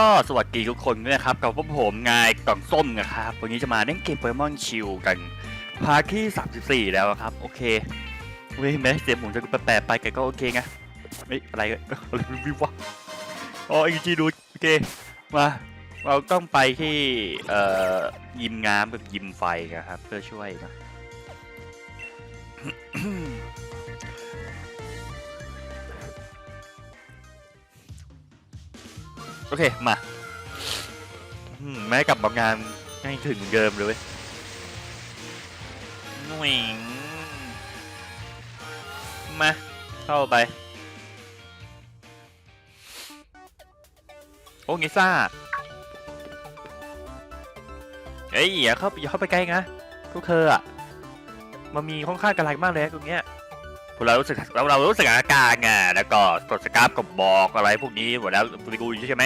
ก็สวัสดีทุกคนด้วยนะครับกับพวกผมงายกล่องส้มนะครับ วันนี้จะมาเล่นเกมโปเกมอนชิลกันพาร์ทที่ 34 แล้วครับ โอเคเว้ยแม้เสียงผมจะแปลกไปแต่ก็โอเคไงเฮ้ยอะไรอะไรวิววะอ๋ออีจีดูโอเคมาเราต้องไปที่เอ่อยิมงามกับยิมไฟนะครับ เพื่อช่วยนะ โอเค มาแม้กลับมางานให้ถึงเหมือนเดิมเลยเว้ยหน่ยมา เข้าไป โอ้งี้ซ่าเฮ้ยอย่าเข้าอย่าเข้าไปใกล้นะพวกเธออะมันมีค่อนข้างกระไรมากเลยตรงเนี้ย เรารู้สึกเราเรารู้สึกอาการไงแล้วก็กดสกราฟกับบอกอะไรพวกนี้หมดแล้วคุณกูอยู่ใช่ไหม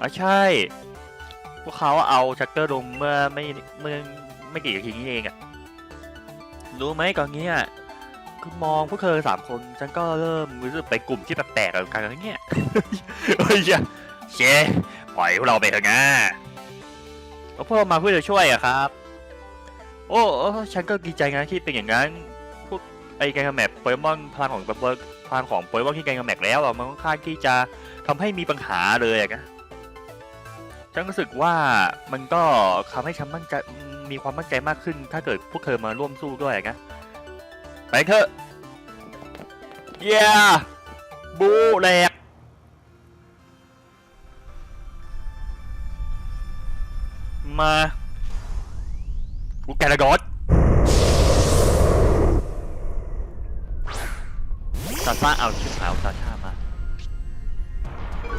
อ๋อใช่ พวกเขาเอาชักเกอร์ลงเมื่อไม่เมื่อไม่กี่นาทีนี้เองอะรู้ไหมก่อนเนี้ยคือมองพวกเธอสามคนฉันก็เริ่มรู้สึกไปกลุ่มที่แปลกๆกันแล้วเนี่ยเฮ้ยเชปล่อยพวกเราไปเถอะนะพวกเรามาเพื่อจะช่วยอะครับ โอ้ฉันก็ดีใจนะที่เป็นอย่างนั้น ไอ้แกงแมปโปเกมอนพลังของโปเกมอนพลังของโปเกมอนที่แกงแมปแล้วอะมันค่อนข้างที่จะทำให้มีปัญหาเลยนะฉันรู้สึกว่ามันก็ทำให้ฉันมั่นใจมีความมั่นใจมากขึ้น ถ้าเกิดพวกเธอมาร่วมสู้ด้วยนะไปเถอะเย้บูแหลกมากูแกระโดดาซ่าเอาชิบหายเอาซาชามา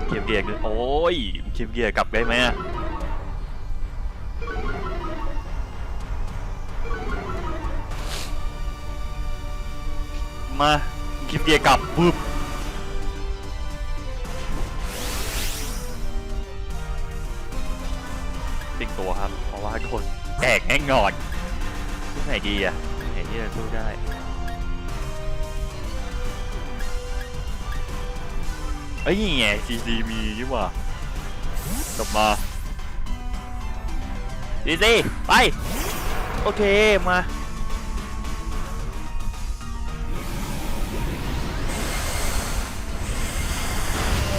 เคียมเกียร์โอ้ยเคียมเกียร์กลับได้ไหมอะมาเคียมเกียร์กลับปุ๊บติงตัวครับ เพราะว่าโดนแตกแน่งอนที่ไหนดีอะไหนที่จะสู้ได้ เอ้ยนี่ไง CC มีนี่หว่ากลับมาดีซีไป โอเค มา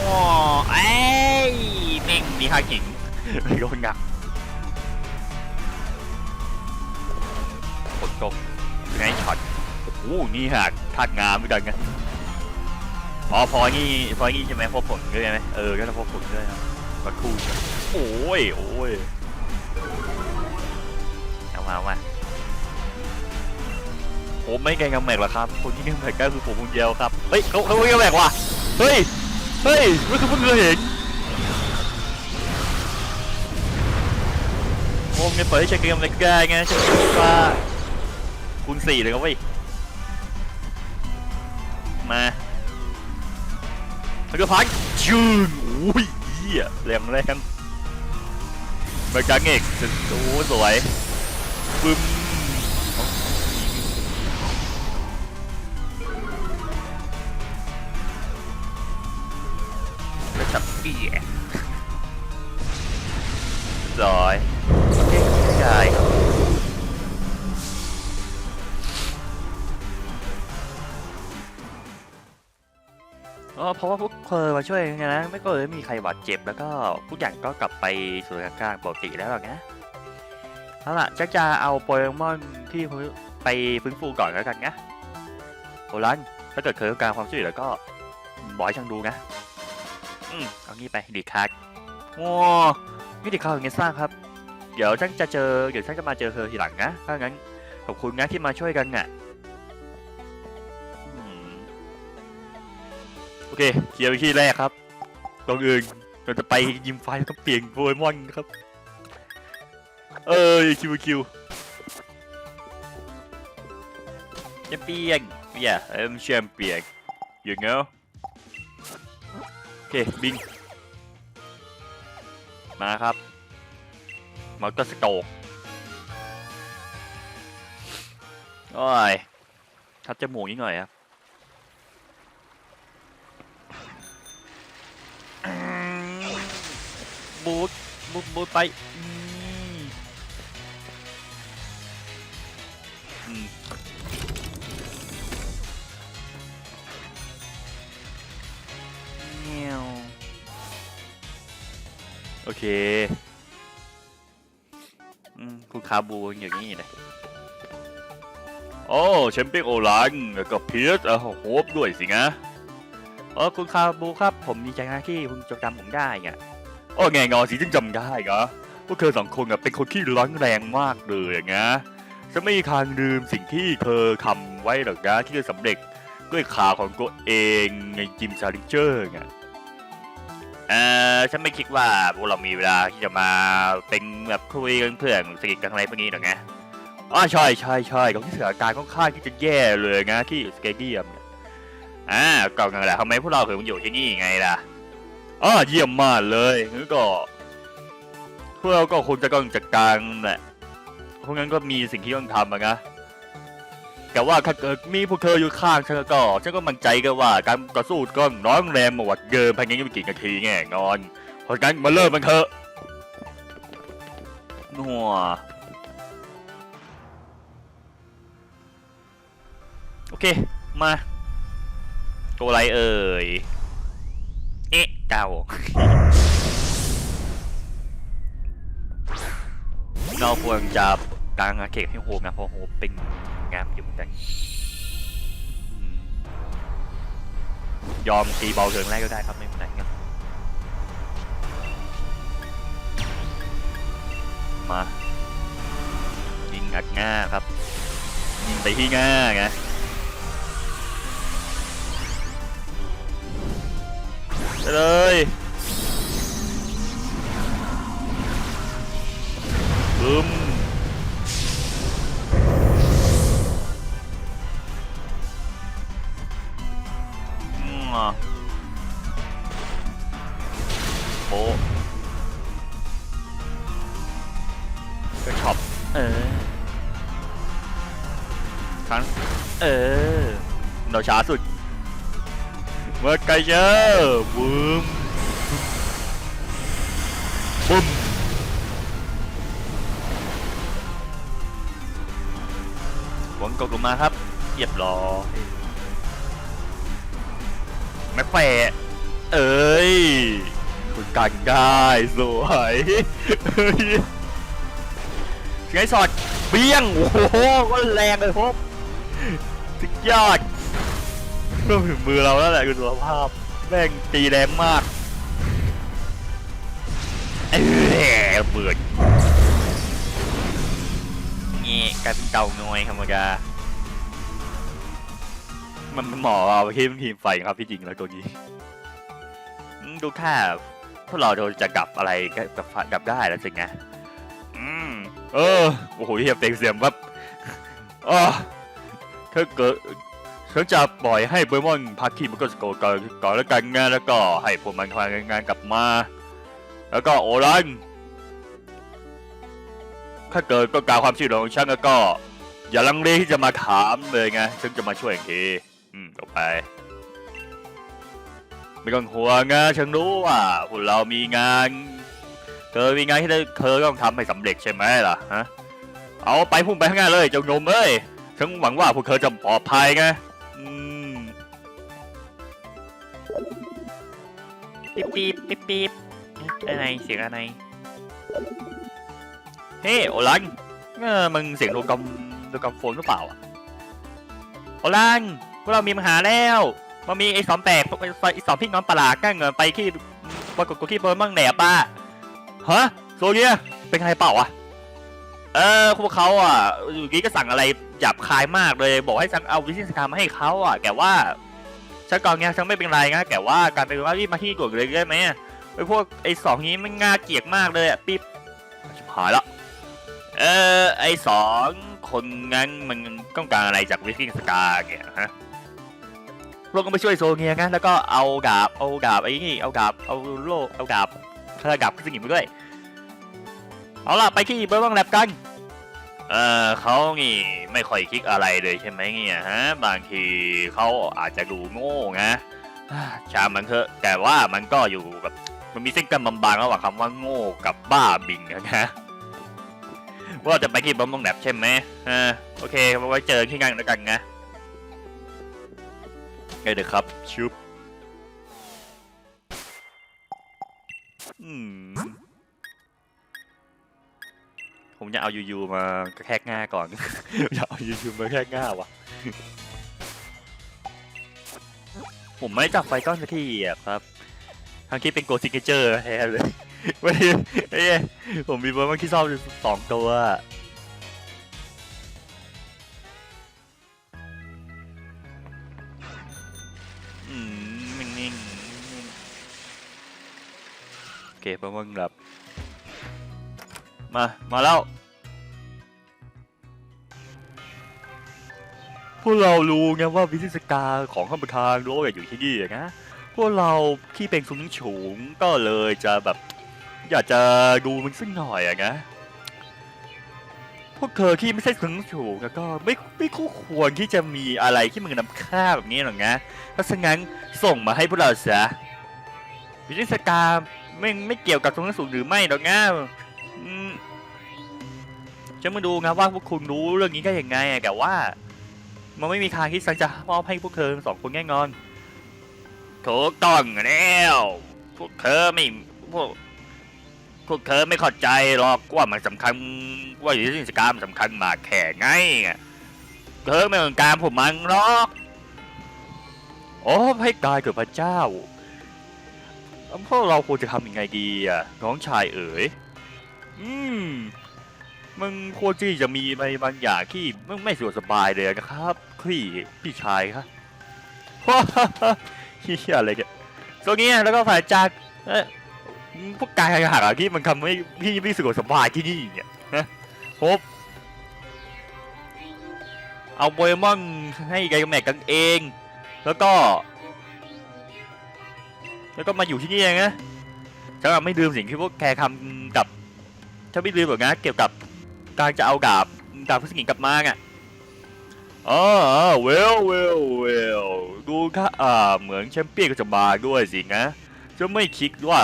ว้าเอ้ยแม่งมีฮากิงไม่โดนงักฝนตกไงช็อตโอ้โหนี่หักทัดงามเหมือนกันไง อ๋อพอนี่พอนี่ใช่ไหมพบผลด้วยไหมเออก็ต้องพบผลด้วยครับก็คู่โอ้ยโอ้ยเอามาเอามาผมไม่แกงกำแมกหรอกครับ คนที่แกงแมกก็คือผมคนเดียวครับ เฮ้ยเขาเขาไม่แกงแมกว่ะ เฮ้ย เฮ้ยไม่คือเพิ่งเคยเห็นโอ้ไม่เปิดให้เช็คเกมเลยแกไงเช็คเกมว่าคูณสี่เลยครับเว้ย แล้วก็พักยืนอุ้ยเหี้ยแรงแรงไปจังเอกโอ้สวยปึ้มแล้วจับเอี้ยสวย เพราะว่าพวกเธอมาช่วยกันนะไม่ก็เลยมีใครบาดเจ็บแล้วก็ทุกอย่างก็กลับไปสู่สถานการณ์ปกติแล้วหรอกนะเอาล่ะจักจะเอาโปเกมอนที่ไปฟื้นฟูก่อนแล้วกันนะโอลันถ้าเกิดเคยต้องการความช่วยเหลือก็บอกให้ช่างดูนะอืมเอางี้ไปดีคัทโอ้นี่ดีคัทอย่างเงี้ยสร้างครับ เดี๋ยวฉันจะเจอเดี๋ยวฉันจะมาเจอเธอทีหลังนะถ้างั้นขอบคุณนะที่มาช่วยกันน่ะ โอเคเคลียร์ไปที่แรกครับตรงอื่นเราจะไปยิมไฟแล้วก็เปลี่ยนโปเกมอนครับ เออคิวคิวแชมเปี้ยน yeah I'm champion you know โอเคบิง มาครับมอเตอร์สโตกโอ้ยทัดจมูกนิดหน่อยครับ บูทบูทบูทไปอืมอืมเงี้ยวโอเคอืมคุณคาบูอย่างนี้เลยโอ้แชมเปี้ยนโอลังแล้วก็พีชเออโฮปด้วยสินะเออคุณคาบูครับ ผมดีใจนะที่คุณจดจำผมได้ไง โอ้ไงงอสิจึงจำได้เหรอพวกเธอสองคนเป็นคนที่ร้อนแรงมากเลยอะนะจะไม่มีทางลืมสิ่งที่เธอทำไว้หรอกนะที่จะสำเร็จด้วยขาของตัวเองในจิมซาริเจอร์ไงเออฉันไม่คิดว่าพวกเรามีเวลาที่จะมาเป็นแบบคุยกันเพื่อนสกิดกันอะไรพวกนี้หรอกไงอ๋อใช่ใช่ใช่ของที่สถานการณ์ค่อนข้างที่จะแย่เลยนะที่สเกเดียมเนี่ยอ่าก็นั่นแหละทำไมพวกเราถึงอยู่ที่นี่ไงล่ะ อ๋อเยี่ยมมากเลยงั้นก็พวกเราก็คงจะต้องจัดการแหละเพราะงั้นก็มีสิ่งที่ต้องทำอะนะแต่ว่าถ้าเกิดมีพวกเธออยู่ข้างฉันก็ฉันก็มั่นใจกันว่าการต่อสู้ก็น้อยแรงมาวัดเดิมภายในไม่กี่นาทีแน่นอน เพราะฉะนั้นมาเริ่มมันเถอะนัวโอเค มาตัวอะไรเอ่ย เอ๊ะเจ้าเราควรจะกางอาเขตให้โฮมนะเพราะโฮมเป็นงามอยู่เหมือนกันยอมตีเบาเทิงแรกก็ได้ครับไม่เป็นไรงั้นมายิงอัดง่าครับยิงไปที่ง่าไง ไปเลยบึ้ม ลเจอบูมบุ้มหวังกดลงมาครับเรียบร้อยแม็กแฟร์เอ้ยคุณกันได้สวยเฮ้ยไงสอดเบี้ยง โอ้โหก็แรงเลยพบสุดยอด เริ่มถึงมือเราแล้วแหละคุณสุภาพแม่งตีแรงมากเอ้ยเบิดนี่กลายเป็นเก่าหน่อยธรรมดามันเหมาะเอาไปที่ทีมไฟครับพี่จริงแล้วตัวนี้ดูท่าพวกเราจะกลับอะไรกับกับกลับได้แล้วสินะอืมเออโอ้โหเฮียเต็งเสียมครับอ๋อถ้าเกิด ฉันจะปล่อยให้เบอร์มอนพักที่มันก็สโกก่อนก่อนแล้วกันงานแล้วก็ให้พวกมันทำงานกลับมา แล้วก็โอรันถ้าเกิดต้องการความช่วยเหลือของฉันแล้วก็ อย่าลังเลที่จะมาถามเลยไงฉันจะมาช่วยอีกทีอืมต่อไปไม่ต้องห่วงนะฉันรู้ว่าพวกเรามีงานเธอมีงานที่เธอต้องทำให้สำเร็จใช่ไหมล่ะฮะเอาไปพุ่งไปข้างหน้าเลยเจ้าโยมเอ้ยฉันหวังว่าพวกเธอจะปลอดภัยไง ปิ๊บปิ๊บปิ๊บปิ๊บอะไรเสียงอะไร เฮ้โอลันเออมึงเสียงโดกอมโดกอมโฟนหรือเปล่าอะโอลันพวกเรามีปัญหาแล้วมันมีไอ้สองแปลกไอ้สองพี่น้องประหลาดก้างเงินไปที่ปรากฏกูที่เบอร์มั่งแหนบป้าฮะโซเนียเป็นใครเปล่าอะเออพวกเขาอะอยู่กี้ก็สั่งอะไรหยาบคายมากเลย บอกให้ฉันเอาวิธีการมาให้เขาอะ แกว่า ฉันก่อนเนี้ยฉันไม่เป็นไรนะแกว่าการไปว่ารีบมาที่กดเลยได้ไหมไอพวกไอสองนี้มันง่าเกลียดมากเลยอะปิ๊บหายละเออไอสองคนงั้นมันต้องการอะไรจากวิสกิ้งสกาเนี่ยฮะพวกก็ไปช่วยโซเงียงั้นแล้วก็เอาดาบเอาดาบไอ้นี่เอาดาบเอาโลเอาดาบถ้าดาบขึ้นสกิมไปด้วยเอาล่ะไปที่เบอร์บ้างแลบกัน เออเขานี่ไม่ค่อยคิดอะไรเลยใช่ไหมเนี่ยฮะ บางทีเขาอาจจะดูโง่นะอ่าชามมันเถอะแต่ว่ามันก็อยู่แบบมันมีเส้นกันบางๆระหว่างคำว่าโง่กับบ้าบิงอะนะว่าจะไปที่บอมบงแลบใช่ไหมอ่าโอเคไว้เจอที่งานแล้วกันนะไงเด้อครับชุบอืม ผมจะเอายูๆมากระแทกง่าก่อน อยากเอายูๆมากระแทกง่าวะผมไม่จับไฟก้อนสักทีอะครับทั้งที่เป็นโกซิกเจอร์แท้เลยไม่ไอ้ผมมีเบอร์มันที่ชอบอยู่สองตัวอืมนิ่งๆโอเคเบอร์มันหลับ มา มาแล้ว พวกเรารู้ไงว่าวิทยากาของข้าพเจ้าโลกอยู่ที่นี่นะ พวกเราที่เป็นสูงสูงก็เลยจะแบบ อยากจะดูมันสักหน่อยอะนะ พวกเธอที่ไม่ใช่สูงสูงก็ไม่ไม่คู่ควรที่จะมีอะไรที่มันนำค่าแบบนี้หรอกนะ เพราะฉะนั้นส่งมาให้พวกเราซะวิทยากาไม่ไม่เกี่ยวกับสูงสูงหรือไม่หรอกนะ จะมาดูนะว่าพวกคุณรู้เรื่องนี้ได้ยังไงแต่ว่า มันไม่มีทางที่ฉันจะมอบให้พวกเธอสองคนแน่นอนถูกต้องแล้วพวกเธอไม่พวกพวกเธอไม่เข้าใจหรอกว่ามันสำคัญว่าอยู่ที่กิจกรรมสำคัญมากแค่ไงเธอไม่ต้องการผมมันหรอกโอ้ให้กายเกิดพระเจ้าพวกเราควรจะทำยังไงดีอะน้องชายเอ๋ยอืม มันควรที่จะมีอะไรบางอย่างที่ไม่ไม่สะดวกสบายเลยนะครับพี่พี่ชายครับเฮียอะไรกันตรงนี้แล้วก็ฝ่ายจากเอ้พวกกายหักอะที่มันทำให้พี่ไม่สะดวกสบายที่นี่เนี่ยนะพบเอาโปเกมอนให้ไกแม็กกันเอง แล้วก็ แล้วก็มาอยู่ที่นี่เองนะฉันไม่ลืมสิ่งที่พวกแกทำกับถ้าไม่ลืมหรอกนะเกี่ยวกับ การจะเอาดาบดาบพุทธกิจกลับมาอะอ๋อเวลเวลเวลดูค่ะอ่าเหมือนแชมเปี้ยนก็จะมาด้วยสินะจะไม่คิดว่า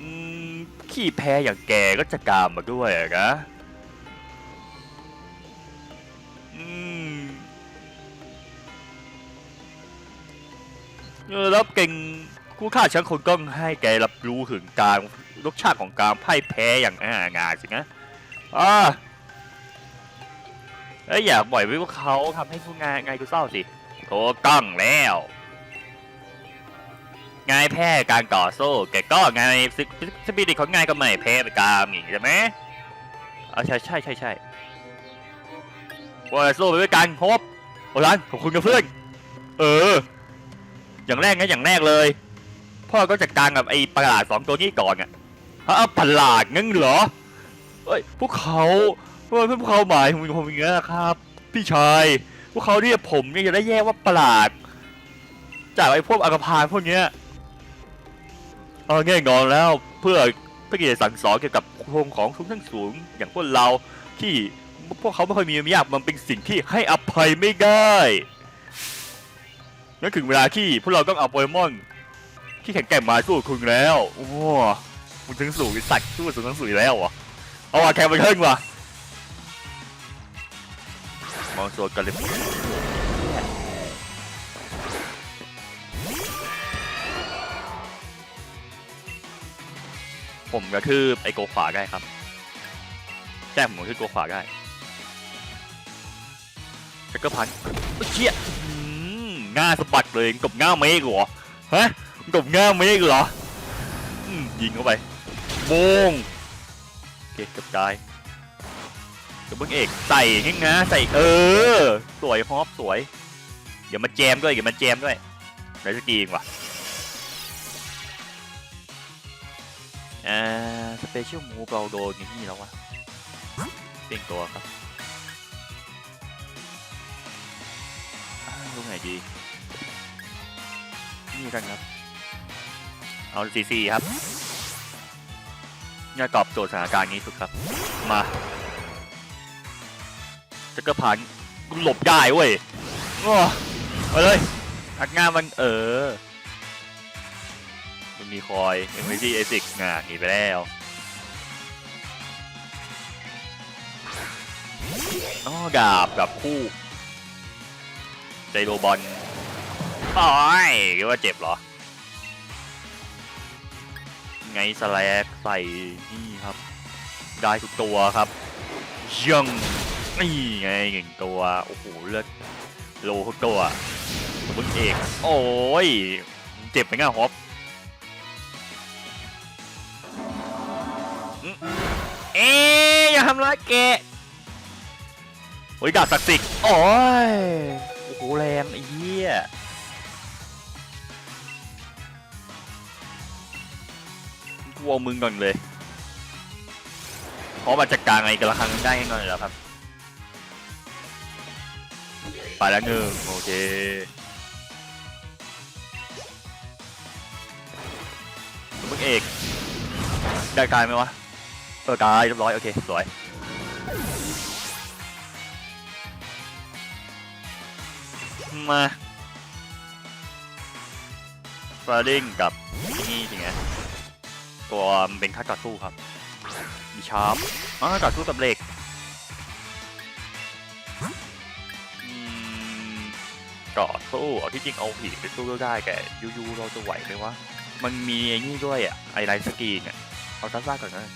อืมขี้แพ้อย่างแกก็จะกามมาด้วยนะอืมเออแล้วเก่งคู่ฆ่าฉันคนก็ให้แกรับรู้ถึงการรสชาติของการพ่ายแพ้อย่างง่างายสินะ อ่าเอ้ยอย่าปล่อยไว้ว่าเขาทำให้ผู้งานไงกูเศร้าสิโถกล้องแล้ว งายแพ้การต่อสู้แกก็ไงสปสปิริตของงายก็ไม่แพ้ไปกามอย่างนี้ใช่ไหมเออใช่ใช่ใช่ใช่ว่าสู้ไปด้วยกันครบโอ้รันขอบคุณกับเพื่อนเออ อย่างแรกนะอย่างแรกเลย พ่อก็จัดการกับไอ้ประหลาดสองตัวนี้ก่อนอะฮะประหลาดงั้นเหรอ เอ้ยพวกเขาพวกพวกเขาหมายถึงผมอย่างเงี้ยครับ พี่ชายพวกเขาเรียกผมเนี่ยจะได้แยกว่าประหลาด จากไอ้พวกอากาพานพวกเนี้ยเออแง่งอนแล้วเพื่อเพื่อจะสั่งสอนเกี่ยวกับโครงของสูงทั้งสูง อย่างพวกเราที่พวกเขาไม่ค่อยมีมารยาทมันเป็นสิ่งที่ให้อภัยไม่ได้นั่นถึงเวลาที่พวกเราต้องเอาโปเกมอนที่แข็งแกร่งมาสู้คุณแล้ว โอ้โหมันถึงสูงสัตว์สู้สูงทั้งสูงแล้วเหรอ เอาว่ะแข่งไปเพิ่งว่ะมองตัวกันเลยผมกระทืบไอโกขวาได้ครับแจ้งผมกระทืบโกขวาได้แล้วก็พันเอ้ยเชี่ยอื้อหือหน้าสะบัดเลยกบง่าเมฆเหรอฮะกบง่าเมฆเหรอยิงเข้าไปโมง เคกับตายเดี๋ยวมึงเอกใส่ให้นะใส่เออ สวยฮอปสวย เดี๋ยวมาแจมด้วยเดี๋ยวมาแจมด้วยไหนจะกีงว่ะอ่าสเปเชียลมูฟเราโดนอย่างนี้แล้ววะเป็นตัวครับอ่าลูกไหนดีนี่กันครับ เอาซีซีครับ เนี่ยตอบโจทย์สถานการณ์นี้สุดครับ มาจักรพันกูหลบได้เว้ยง้มาเลยอัดงานมันเออ มันมีคอยเอ็มวีซีเอซิกงาหนีไปแล้วอ๋อดาบกับคู่ไดโรบอลโอ้ยคิดว่าเจ็บเหรอ ไงสแลกใส่นี่ครับ ได้ทุกตัวครับยังนี่ไงหนึ่งตัว โอ้โหเลือดโลทุกตัวมึงเอก โอ้ย เจ็บไหมง่ะฮอปเอ๊อย่าทำร้ายแกโอ้ยดาบศักดิ์สิทธิ์โอ้ย โอ้โหแรงไอ้เหี้ย กลัวมึงก่อนเลยเพราะมาจัดการไงกันละครั้งได้ง่ายๆแล้วครับไปแล้วหนึ่งโอเคมึงเอกได้กายไหมวะเออกายเรียบร้อยโอเคสวยมาฟาริงกับนี่จริงไง ตัวเป็นค่าต่อสู้ครับมีชาร์ปอ๋อต่อสู้กับเหล็กอืมต่อสู้เอาที่จริงเอาผีไปสู้ก็ได้แต่ยูยูเราจะไหวไหมวะมันมีไอ้นี่ด้วยอะไอไลท์สกรีนอะเอาซ่าก่อนนะ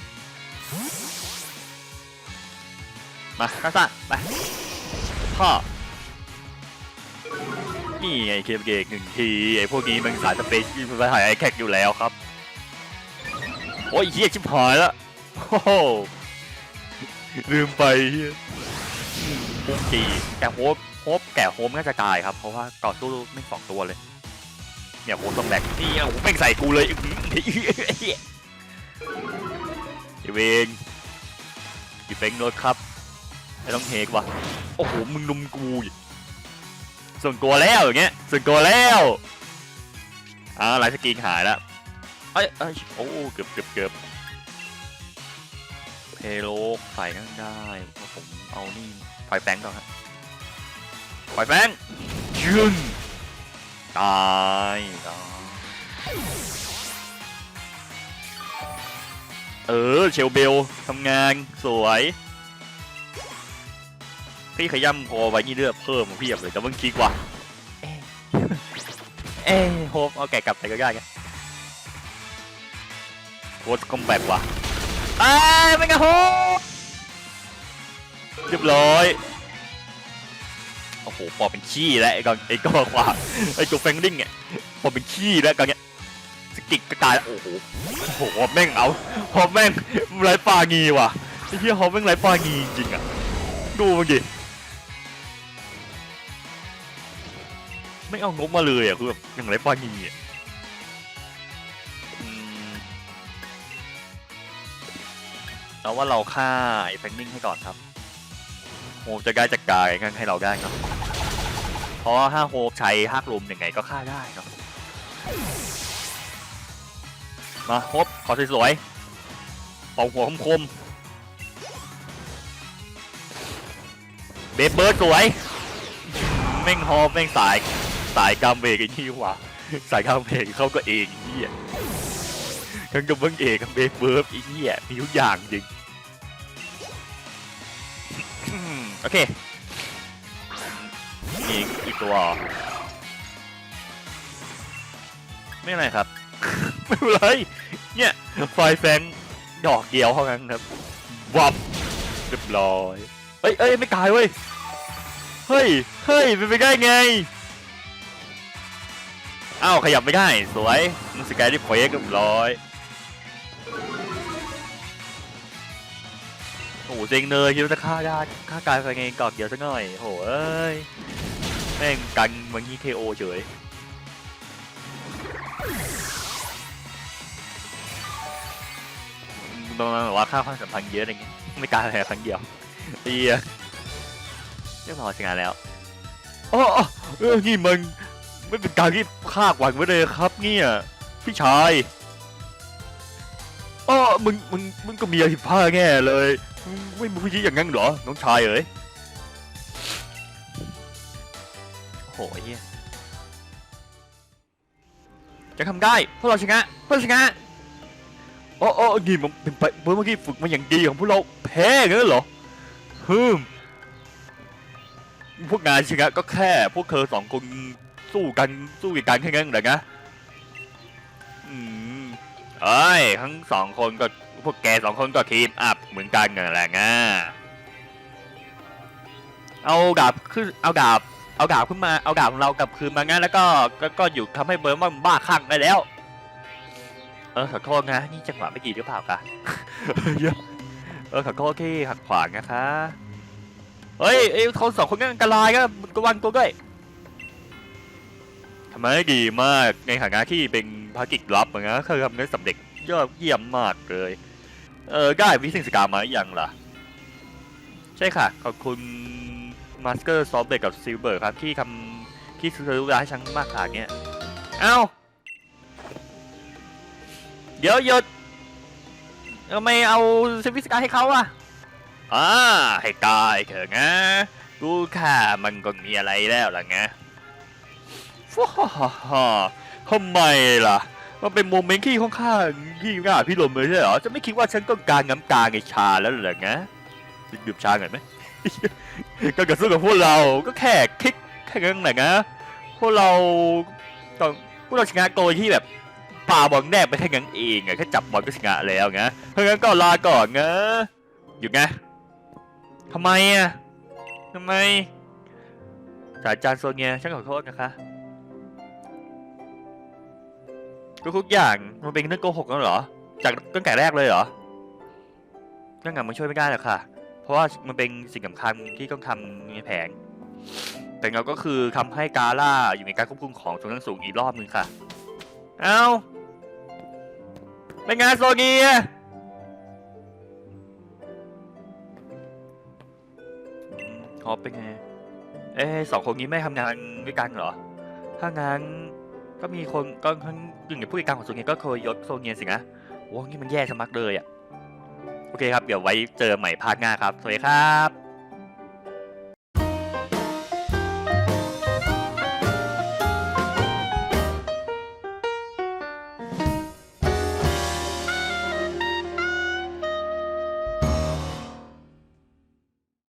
มาซ่าไปพ่อนี่ไงเคมเกกหนึ่งทีไอพวกนี้มันสายสเปซมันไปหายไอแคกอยู่แล้วครับ อ้ยเฮียชิบหายแล้วโอ้โหลืมไปเฮียปุกจีแต่โฮปโฮปแก่โฮมน่าจะตายครับ เพราะว่าต่อสู้ไม่สองตัวเลย เนี่ยโฮปต้องแบกนี่โอ้โหแม่งใส่กูเลยอื้อหือเฮียเวนอีเฟงรถครับไม่ต้องเฮกว่ะโอ้โหมึงนุมกูอีกส่วนตัวแล้วอย่างเงี้ยส่วนตัวแล้วอ่าไลท์สกรีนหายแล้ว เอ้ยเอ้ยโอ้เกือบเกือบเกือบเพโลกใส่นั่นได้เพราะผมเอานี่ไฟแฟงก่อนครับไฟแฟงยึงตายตายเออเชลเบลทำงานสวย พี่ขย้ำพอไว้นี่เลือดเพิ่มเพียบเลยแต่เมื่อกี้ว่ะเอ๊ะเอ๊ะโฮปเอาแกะกลับไปก็ได้ไง โคตรคอมแบกว่ะเอ้ยไม่กระโหเรียบร้อยโอ้โหปอเป็นขี้แล้วไอ้กอนไอ้กอขวาไอ้ตัวแฟงดิ้งเนี่ยปอเป็นขี้แล้วกอนเนี่ยสกิกกระจายโอ้โหโอ้โหแม่งเอาฮอปแม่งไรปลางีว่ะไอ้เหี้ยฮอปแม่งไรปลางีจริงอะดูมันดิไม่เอางบมาเลยอะคือแบบอย่างไรปลางีอะ เราว่าเราฆ่าไอ้แฟงนิ่งให้ก่อนครับโฮปจะได้จัดการไอ้งั้นให้เราได้ครับ เพราะว่าถ้าโฮปใช้ฮักลุมยังไงก็ฆ่าได้เนาะมาโฮปขอสวยๆเป่าหัวคมๆเบเบิร์ดสวยแม่งฮอปแม่งสายสายกามเบรกไอ้นี่ว่ะสายกามเบรกเขาก็เองไอ้เหี้ยทั้งกับเบิ้งเอกกับเบเบิร์ดไอ้เหี้ยมีทุกอย่างจริง โอเคมีอีกตัวเหรอไม่เป็นไรครับ ไม่เป็นไรเนี่ยไฟแฟงดอกเดียวเท่านั้นครับวับเรียบร้อยเอ้ยเอ้ยไม่ตายเว้ยเฮ้ยเฮ้ยเป็นไปได้ไงอ้าวขยับไม่ได้สวยมันสกายที่พอยต์เรียบร้อย โอ้โหเซ็งเลยคิดว่าจะฆ่าได้ฆ่ากายไปไงกอกเดียวสักหน่อยโหเอ้ยแม่งกันมันงี้เคโอเฉยตรงนั้นแบบว่าค่าความสัมพันธ์เยอะอะไรเงี้ยไม่กล้าแพ้ครั้งเดียวเอียเรียบร้อยชงานแล้วอ๋ออ๋อเออนี่มันไม่เป็นการที่ฆ่าหวังไว้เลยครับเนี่ยพี่ชาย มึง มึง มึงก็มีอะไรผิดพลาดแง่เลยไม่มีผู้หญิงอย่างนั้นเหรอ น้องชายเอ๋ยโอ้โหเฮียจะทำได้พวกเราชนะพวกเราชนะโอ้โอ้นี่มันเป็นไปเมื่อกี้ฝึกมาอย่างดีของพวกเราแพ้เงั้นเหรอฮึมพวกนายชนะก็แค่ พวกเธอสองคนสู้กันสู้กันแค่นั้นเหรอนะ เอ้ยทั้งสองคนก็พวกแกสองคนก็ทีมอัพเหมือนกันนั่นแหละนะเอาดาบขึ้นเอาดาบเอาดาบขึ้นมาเอาดาบของเรากลับคืนมางั้นแล้วก็ก็ก็อยู่ทำให้เบิร์ดมันบ้าคลั่งได้แล้ว เออขอโทษนะนี่จังหวะไม่ดีหรือเปล่ากะเออขอโทษที่หักขวางนะคะเฮ้ยไอ้คนสองคนนั้นอันตรายก็ก็วันตัวด้วยทำไมดีมากในฐานะที่เป็น ภารกิจลับเหมือนกันเคยทำได้สำเร็จยอดเยี่ยมมากเลย เออได้วิสิงสกามาหรือยังล่ะ ใช่ค่ะ ขอบคุณมาสเตอร์ซอฟเบกับซิลเบอร์ครับ ที่ทำที่ซื้อเวลาให้ฉันมากขนาดเนี้ยเอ้า เดี๋ยวหยุดทำไมเอาซิวิสกาให้เขาอะอ่าให้ตายเถอะนะกูค่ามันก็มีอะไรแล้วล่ะไงฟ้าฮ่า ทำไมล่ะ มันเป็นโมเมนต์ที่ค่อนข้างที่ง่ายพี่ลมเลยใช่เหรอ จะไม่คิดว่าฉันต้องการน้ำตาในชาแล้วเหรอไงดื่มชาหน่อยไหมก็กระสู้กับพวกเรา ก็แค่คลิกแค่นั้นแหละนะ พวกเราต้องพวกเราชนะโกยที่แบบป่าบอลแนบไปแค่นั้นเองอะแค่จับบอลก็ชนะแล้วไงเพราะงั้นก็ลาก่อนนะอยู่ไงทำไมอะทำไมศาสตราจารย์โซเนียฉันขอโทษนะคะ ทุกอย่างมันเป็นเรื่องโกหกแล้วเหรอ จากตั้งแต่แรกเลยเหรอเรื่องงานมันช่วยไม่ได้หรอกค่ะ เพราะว่ามันเป็นสิ่งสำคัญที่ต้องทำในแผนแต่เราก็คือทำให้กาล่าอยู่ในการควบคุมของสูงสูงอีกรอบหนึ่งค่ะ เอาเป็นงานโซเนียฮอปเป็นไง เอ้สองคนนี้ไม่ทำงานด้วยกันเหรอ ถ้างั้น ก็มีคนก็ทั้งหนึ่งในผู้จัดการของโซเนียก็เคยยศโซเนียสินะโอ้นี่มันแย่ชะมักเลยอะ โอเคครับ เดี๋ยวไว้เจอใหม่ภาคหน้าครับ สวัสดีครับ